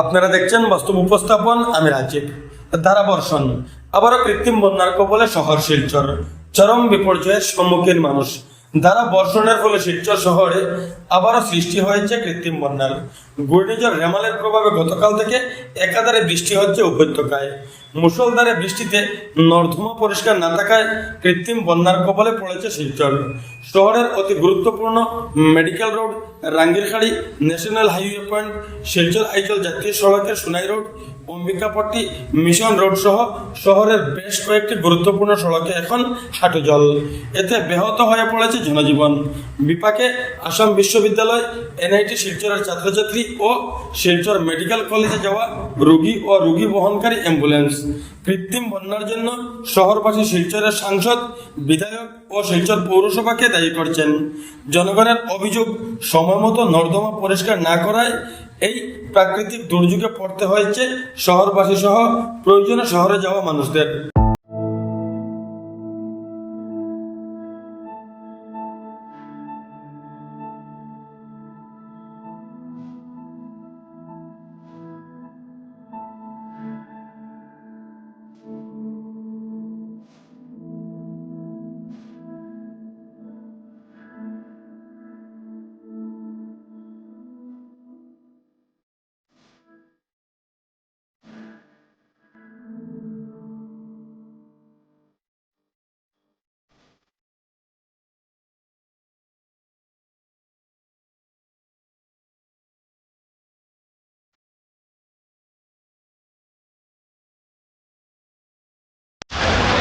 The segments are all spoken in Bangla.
আপনারা দেখছেন বাস্তব উপস্থাপন, আমি রাজীব। ধারা বর্ষণ আবারও কৃত্রিম বন্যার কবলে শহর শিলচর। চরম বিপর্যয়ের সম্মুখীন মানুষ। ধারা বর্ষণের ফলে শিলচর শহরে আবারও সৃষ্টি হয়েছে কৃত্রিম বন্যার। ঘূর্ণিঝড় রেমালের প্রভাবে গতকাল থেকে একাধারে বৃষ্টি হচ্ছে উপত্যকায়। মুষলধারে বৃষ্টিতে নর্দমা পরিষ্কার না থাকায় কৃত্রিম বন্যার কবলে পড়েছে শিলচর। শহরের অতি গুরুত্বপূর্ণ medical road Rangirkhari national highway point, Silchar আইচল জাতীয় সড়কের Sonai road, Ambikapatti mission road সহ শহরের বেশ কয়েকটি গুরুত্বপূর্ণ সড়কে এখন হাঁটু জল। এতে ব্যাহত হয়ে পড়েছে জনজীবন। বিপাকে আসাম বিশ্ববিদ্যালয়, এনআইটি শিলচরের ছাত্রছাত্রী ও শিলচর মেডিকেল কলেজে যাওয়া রোগী ও রোগী বহনকারী অ্যাম্বুলেন্স। কৃত্রিম বন্যার জন্য শহরবাসী শিলচরের সাংসদ, বিধায়ক ও শিলচর পৌরসভাকে দায়ী করছেন। জনগণের অভিযোগ সময়মতো নর্দমা পরিষ্কার না করায় এই প্রাকৃতিক দুর্যোগে পড়তে হয়েছে শহরবাসী সহ প্রয়োজনে শহরে যাওয়া মানুষদের।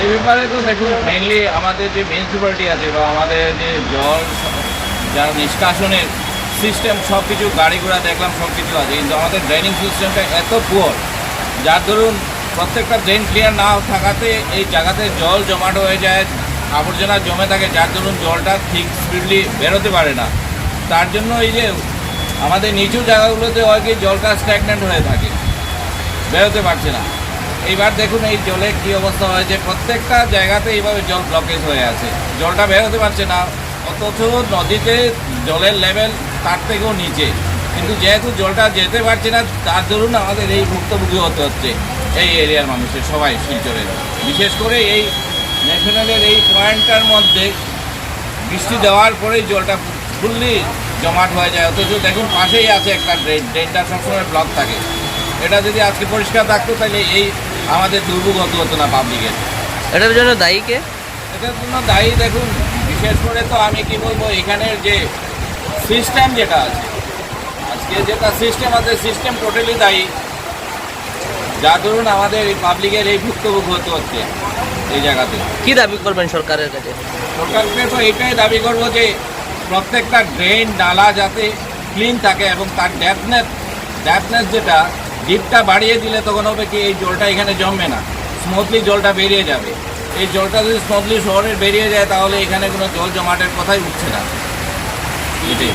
এই ব্যাপারে তো দেখুন মেনলি আমাদের যে মিউনিসিপ্যালিটি আছে বা আমাদের যে জল, যার নিষ্কাশনের সিস্টেম সব কিছু গাড়ি ঘোড়া দেখলাম সব কিছু আছে। কিন্তু আমাদের ড্রেনিং সিস্টেমটা এত পুয়ার যার ধরুন প্রত্যেকটা ড্রেন ক্লিয়ার না থাকাতে এই জায়গাতে জল জমাট হয়ে যায়, আবর্জনা জমে থাকে, যার ধরুন জলটা ঠিক স্পিডলি বেরোতে পারে না। তার জন্য এই যে আমাদের নিচু জায়গাগুলোতে হয় কি জলটা স্ট্যাগনেন্ট হয়ে থাকে, বেরোতে পারছে না। এইবার দেখুন এই জলের কী অবস্থা হয়েছে প্রত্যেকটা জায়গাতে এইভাবে জল ব্লকেজ হয়ে আছে। জলটা বেরোতে পারছে না, অথচ নদীতে জলের লেভেল তার থেকেও নিচে। কিন্তু যেহেতু জলটা যেতে পারছে না, তার দরুন আমাদের এই ভুক্তভোগী হতে হচ্ছে, এই এরিয়ার মানুষের সবাই শিলচরের। বিশেষ করে এই ন্যাশনালের এই পয়েন্টটার মধ্যে বৃষ্টি দেওয়ার পরেই জলটা ফুললি জমাট হয়ে যায়, অথচ দেখুন পাশেই আছে একটা ড্রেন, ড্রেনটা সবসময় ব্লক থাকে। এটা যদি আজকে পরিষ্কার থাকতো তাহলে এই আমাদের দুর্ভোগ হতো হতো না পাবলিকের এটার জন্য দায়ী কে? এটার জন্য দায়ী দেখুন বিশেষ করে তো আমি কি বলব এখানের যে সিস্টেম যেটা আছে আজকে যেটা সিস্টেম আছে সিস্টেম টোটালি দায়ী। যা ধরুন আমাদের এই পাবলিকের এই ভুক্তভোগ হতে হচ্ছে এই জায়গাতে। কি দাবি করবেন সরকারের কাছে? সরকারকে তো এটাই দাবি করব যে প্রত্যেকটা ড্রেন নালা যাতে ক্লিন থাকে এবং তার ড্যাপনেস ড্যাপনেস যেটা ডিপটা বাড়িয়ে দিলে তখন হবে কি এই জলটা এখানে জমবে না। স্মুথলি জলটা বেরিয়ে যাবে। এই জলটা যদি স্মুথলি শহরে বেরিয়ে যায় তাহলে এখানে কোনো জল জমাটের কথাই উঠছে না। এটাই।